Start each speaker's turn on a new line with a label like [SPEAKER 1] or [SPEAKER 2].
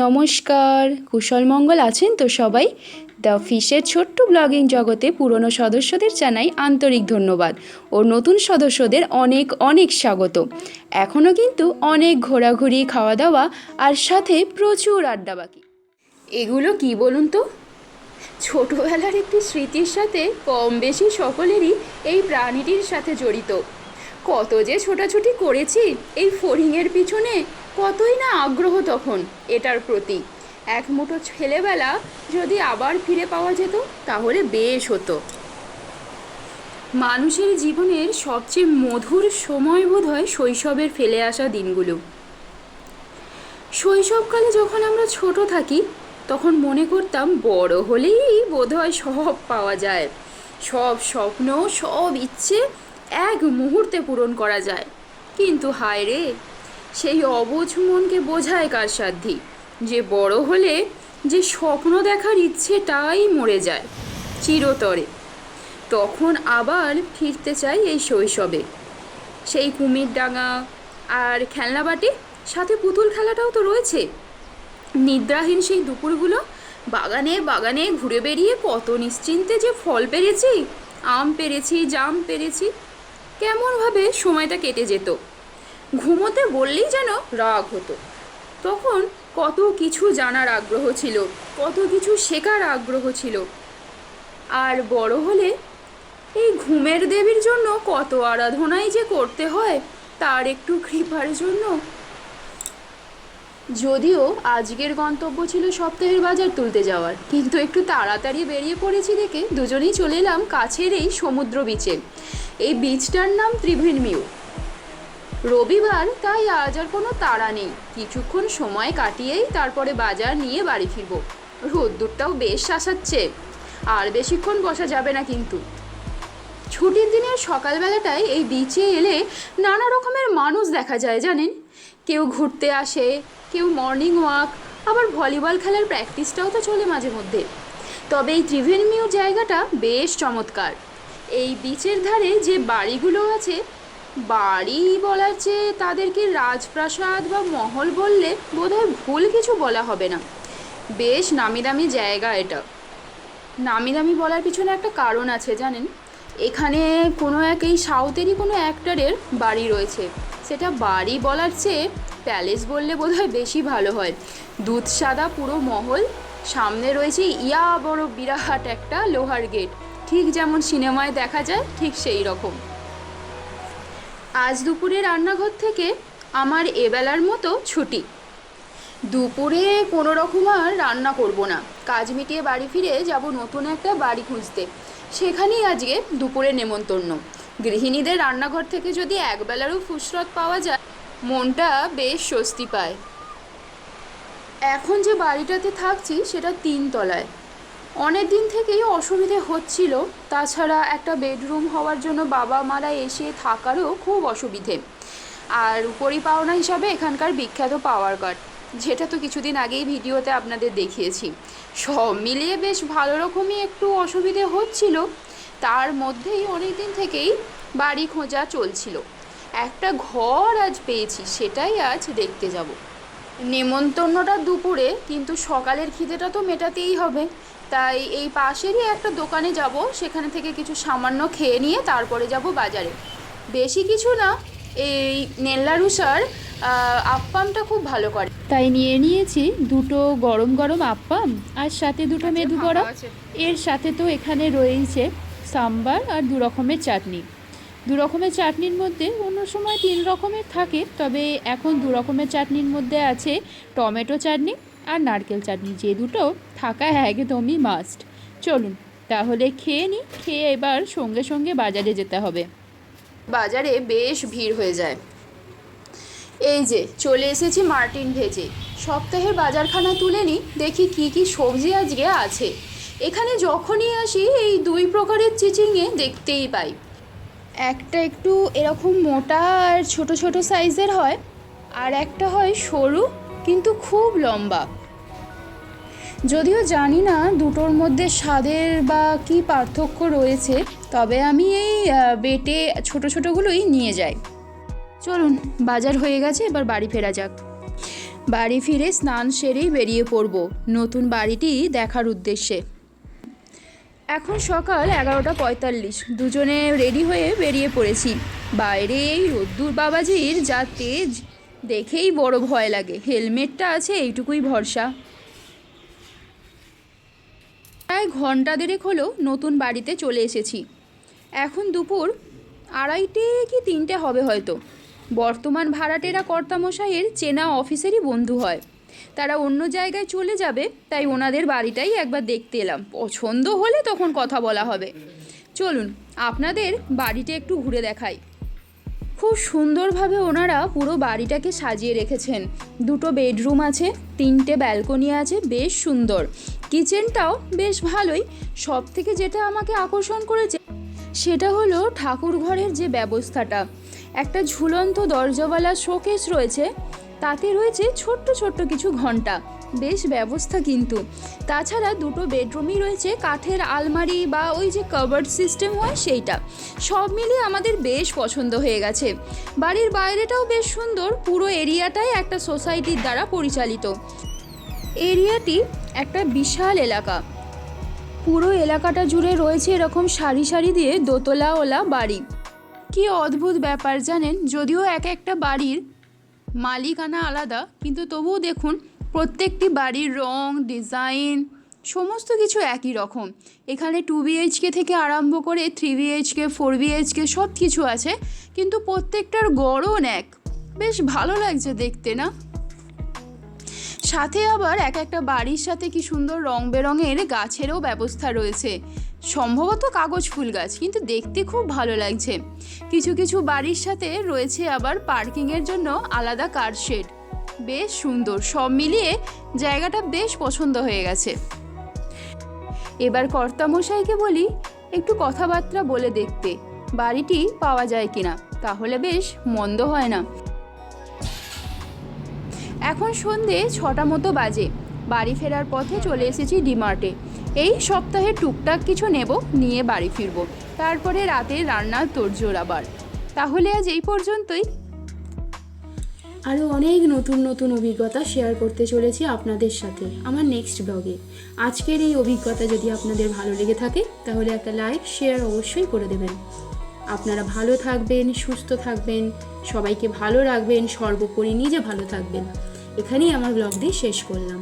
[SPEAKER 1] নমস্কার, কুশল মঙ্গল আছেন তো সবাই? দ্য ফিশের ছোট্ট ব্লগিং জগতে পুরনো সদস্যদের জানাই আন্তরিক ধন্যবাদ ও নতুন সদস্যদের অনেক অনেক স্বাগত। এখনও কিন্তু অনেক ঘোরাঘুরি খাওয়া দাওয়া আর সাথে প্রচুর আড্ডা বাকি। এগুলো কি বলুন তো? ছোটবেলার একটি স্মৃতির সাথে কম বেশি সকলেরই এই প্রাণীটির সাথে জড়িত। কত যে ছোটাছুটি করেছি এই ফড়িংয়ের পিছনে কতই না আগ্রহ তখন এটার প্রতি। এক মুঠো ছেলেবেলা যদি আবার ফিরে পাওয়া যেত, তাহলে বেশ হতো। মানুষের জীবনের সবচেয়ে মধুর সময় বোধ হয় শৈশবের ফেলে আসা দিনগুলো। শৈশবকালে যখন আমরা ছোট থাকি, তখন মনে করতাম বড় হলেই বোধহয় সব পাওয়া যায়। সব স্বপ্ন, সব ইচ্ছে এক মুহূর্তে পূরণ করা যায়। কিন্তু হায় রে! সেই অবুঝ মনকে বোঝায় কার সাধ্যি। যে বড় হলে যে স্বপ্ন দেখার ইচ্ছেটাই মরে যায় চিরতরে। তখন আবার ফিরতে চাই এই শৈশবে। সেই কুমির ডাঙা আর খেলনাবাটি সাথে পুতুল খেলাটাও তো রয়েছে। নিদ্রাহীন সেই দুপুরগুলো বাগানে বাগানে ঘুরে বেরিয়ে কত নিশ্চিন্তে যে ফল পেরেছি, আম পেরেছি, জাম পেরেছি, কেমনভাবে সময়টা কেটে যেত। ঘুমোতে বললেই যেন রাগ হতো। তখন কত কিছু জানার আগ্রহ ছিল, কত কিছু শেখার আগ্রহ ছিল। আর বড় হলে এই ঘুমের দেবীর জন্য কত আরাধনাই যে করতে হয়, তার একটু কৃপার জন্য। যদিও আজকের গন্তব্য ছিল সপ্তাহের বাজার তুলতে যাওয়ার, কিন্তু একটু তাড়াতাড়ি বেরিয়ে পড়েছি দেখে দুজনেই চলে এলাম কাছের এই সমুদ্র বিচে। এই বিচটার নাম ত্রিভেণমিউ রবিবার তাই আজ আর কোনো তাড়া নেই। কিছুক্ষণ সময় কাটিয়েই তারপরে বাজার নিয়ে বাড়ি ফিরবো। রোদ্দুরটাও বেশ শাসাচ্ছে আর বেশিক্ষণ বসা যাবে না কিন্তু। ছুটির দিনের সকালবেলাটায় এই বিচে এলে নানা রকমের মানুষ দেখা যায়, জানেন? কেউ ঘুরতে আসে, কেউ মর্নিং ওয়াক আবার ভলিবল খেলার প্র্যাকটিসটাও তো চলে মাঝে মধ্যে। তবে এই ত্রিভেণমিউ জায়গাটা বেশ চমৎকার। এই বিচের ধারে যে বাড়িগুলো আছে বাড়ি বলার চেয়ে তাদেরকে রাজপ্রাসাদ বা মহল বললে বোধহয় ভুল কিছু বলা হবে না। বেশ নামি দামি জায়গা এটা। নামি দামি বলার পিছনে একটা কারণ আছে, জানেন? এখানে কোনো এক, এই সাউথেরই কোনো অ্যাক্টারের বাড়ি রয়েছে। সেটা বাড়ি বলার চেয়ে প্যালেস বললে বোধহয় বেশি ভালো হয়। দুধ সাদা পুরো মহল, সামনে রয়েছে ইয়া বড় বিরাট একটা লোহার গেট। ঠিক যেমন সিনেমায় দেখা যায়, ঠিক সেই রকম। আজ দুপুরে রান্নাঘর থেকে আমার এবেলার মতো ছুটি। দুপুরে কোনো রকম আর রান্না করব না। কাজ মিটিয়ে বাড়ি ফিরে যাব নতুন একটা বাড়ি খুঁজতে। সেখানেই আজকে দুপুরে নেমন্তন্ন। গৃহিণীদের রান্নাঘর থেকে যদি একবেলারও ফুসরত পাওয়া যায়, মনটা বেশ স্বস্তি পায়। এখন যে বাড়িটাতে থাকছি, সেটা তিনতলায়। অনেক দিন থেকেই অসুবিধে হচ্ছিল। তাছাড়া একটা বেডরুম হওয়ার জন্য বাবা মারা এসে থাকারও খুব অসুবিধে। আর উপরি পাওনা হিসাবে এখানকার বিখ্যাত পাওয়ার কাট যেটা তো কিছুদিন আগেই ভিডিওতে আপনাদের দেখিয়েছি। সব মিলিয়ে বেশ ভালো রকমই একটু অসুবিধে হচ্ছিল। তার মধ্যেই অনেক দিন থেকেই বাড়ি খোঁজা চলছিল। একটা ঘর আজ পেয়েছি, সেটাই আজ দেখতে যাব। নেমন্তন্নটা দুপুরে, কিন্তু সকালের খিদেটা তো মেটাতেই হবে। তাই এই পাশেরই একটা দোকানে যাব সেখানে থেকে কিছু সামান্য খেয়ে নিয়ে তারপরে যাব বাজারে। বেশি কিছু না এই নেল্লারুসার আপ্পামটা খুব ভালো করে। তাই নিয়ে নিয়েছি দুটো গরম গরম আপ্পাম আর সাথে দুটো মেদু বড়া। এর সাথে তো এখানে রয়েছে সাম্বার আর দু রকমের চাটনি। দু রকমের চাটনির মধ্যে অন্য সময় তিন রকমের থাকে তবে এখন দু রকমের চাটনির মধ্যে আছে টমেটো চাটনি আর নারকেল চাটনি যে দুটো থাকা একদমই মাস্ট চলুন, তাহলে খেয়ে নিই খেয়ে এবার সঙ্গে সঙ্গে বাজারে যেতে হবে। বাজারে বেশ ভিড় হয়ে যায়। এই যে, চলে এসেছি মার্টিন ভেজে। সপ্তাহের বাজারখানা তুলে নিই দেখি কি কি সবজি আজকে আছে। এখানে যখনই আসি, এই দুই প্রকারের চিচিংয়ে দেখতেই পাই। একটা একটু এরকম মোটা আর ছোট ছোট সাইজের হয়, আর একটা হয় সরু কিন্তু খুব লম্বা। যদিও জানি না দুটোর মধ্যে স্বাদের বা কি পার্থক্য রয়েছে, তবে আমি এই বেটে ছোট ছোটোগুলোই নিয়ে যাই। চলুন, বাজার হয়ে গেছে, এবার বাড়ি ফেরা যাক। বাড়ি ফিরে স্নান সেরেই বেরিয়ে পড়ব নতুন বাড়িটি দেখার উদ্দেশ্যে। এখন সকাল এগারোটা পঁয়তাল্লিশ, দুজনে রেডি হয়ে বেরিয়ে পড়েছি। বাইরে এই রোদ্দুর বাবাজির যা তেজ দেখেই বড় ভয় লাগে। হেলমেটটা আছে, এইটুকুই ভরসা। প্রায় ঘণ্টা দেড়েক হলো নতুন বাড়িতে চলে এসেছি। এখন দুপুর আড়াইটে কি তিনটে হবে হয়তো। বর্তমান ভাড়াটেরা কর্তামশাইয়ের চেনা অফিসেরই বন্ধু হয়। তারা অন্য জায়গায় চলে যাবে, তাই ওনাদের বাড়িটাই একবার দেখতে এলাম। পছন্দ হলে তখন কথা বলা হবে। চলুন, আপনাদের বাড়িটা একটু ঘুরে দেখাই। খুব সুন্দরভাবে ওনারা পুরো বাড়িটাকে সাজিয়ে রেখেছেন। দুটো বেডরুম আছে, তিনটে ব্যালকনি আছে, বেশ সুন্দর। কিচেনটাও বেশ ভালোই। সব থেকে যেটা আমাকে আকর্ষণ করেছে, সেটা হলো ঠাকুর ঘরের যে ব্যবস্থাটা। একটা ঝুলন্ত দরজাওয়ালা শোকেস রয়েছে, তাতে রয়েছে ছোট্ট ছোট্ট কিছু ঘণ্টা। বেশ ব্যবস্থা কিন্তু। তাছাড়া দুটো বেডরুমই রয়েছে, কাঠের আলমারি বা ওই যে কভার্ড সিস্টেম হয় সেইটা। সব মিলিয়ে আমাদের বেশ পছন্দ হয়ে গেছে। বাড়ির বাইরেটাও বেশ সুন্দর, পুরো এরিয়াটাই একটা সোসাইটির দ্বারা পরিচালিত। এরিয়াটি একটা বিশাল এলাকা। পুরো এলাকাটা জুড়ে রয়েছে এরকম সারি সারি দিয়ে দোতলাওয়ালা বাড়ি। কি অদ্ভুত ব্যাপার জানেন? যদিও এক একটা বাড়ির মালিকানা আলাদা, কিন্তু তবুও দেখুন প্রত্যেকটি বাড়ির রং, ডিজাইন, সমস্ত কিছু একই রকম। এখানে টু বিএইচকে থেকে আরম্ভ করে থ্রি বিএইচকে ফোর বিএইচকে সব কিছু আছে, কিন্তু প্রত্যেকটার গড়ন এক। বেশ ভালো লাগছে দেখতে, না? সাথে আবার এক একটা বাড়ির সাথে কি সুন্দর রং বেরঙের গাছেরও ব্যবস্থা রয়েছে। সম্ভবত কাগজ ফুল গাছ, কিন্তু দেখতে খুব ভালো লাগছে। কিছু কিছু বাড়ির সাথে রয়েছে আবার পার্কিংয়ের জন্য আলাদা কার শেড বেশ সুন্দর। সব মিলিয়ে জায়গাটা বেশ পছন্দ হয়ে গেছে। এবার কর্তামশাইকে বলি, একটু কথাবার্তা বলে দেখতে, বাড়িটি পাওয়া যায় কিনা? তাহলে বেশ মন্দ হয় না। এখন সন্ধে ছটা মতো বাজে। বাড়ি ফেরার পথে চলে এসেছি ডিমার্টে। এই সপ্তাহে টুকটাক কিছু নেব, নিয়ে বাড়ি ফিরব। তারপরে রাতে রান্নার তোড়জোড় আবার। তাহলে আজ এই পর্যন্তই।
[SPEAKER 2] আরও অনেক নতুন নতুন অভিজ্ঞতা শেয়ার করতে চলেছি আপনাদের সাথে আমার নেক্সট ব্লগে আজকের এই অভিজ্ঞতা যদি আপনাদের ভালো লেগে থাকে, তাহলে একটা লাইক শেয়ার অবশ্যই করে দেবেন। আপনারা ভালো থাকবেন, সুস্থ থাকবেন, সবাইকে ভালো রাখবেন, সর্বোপরি নিজে ভালো থাকবেন। এখানেই আমার ব্লগটি শেষ করলাম।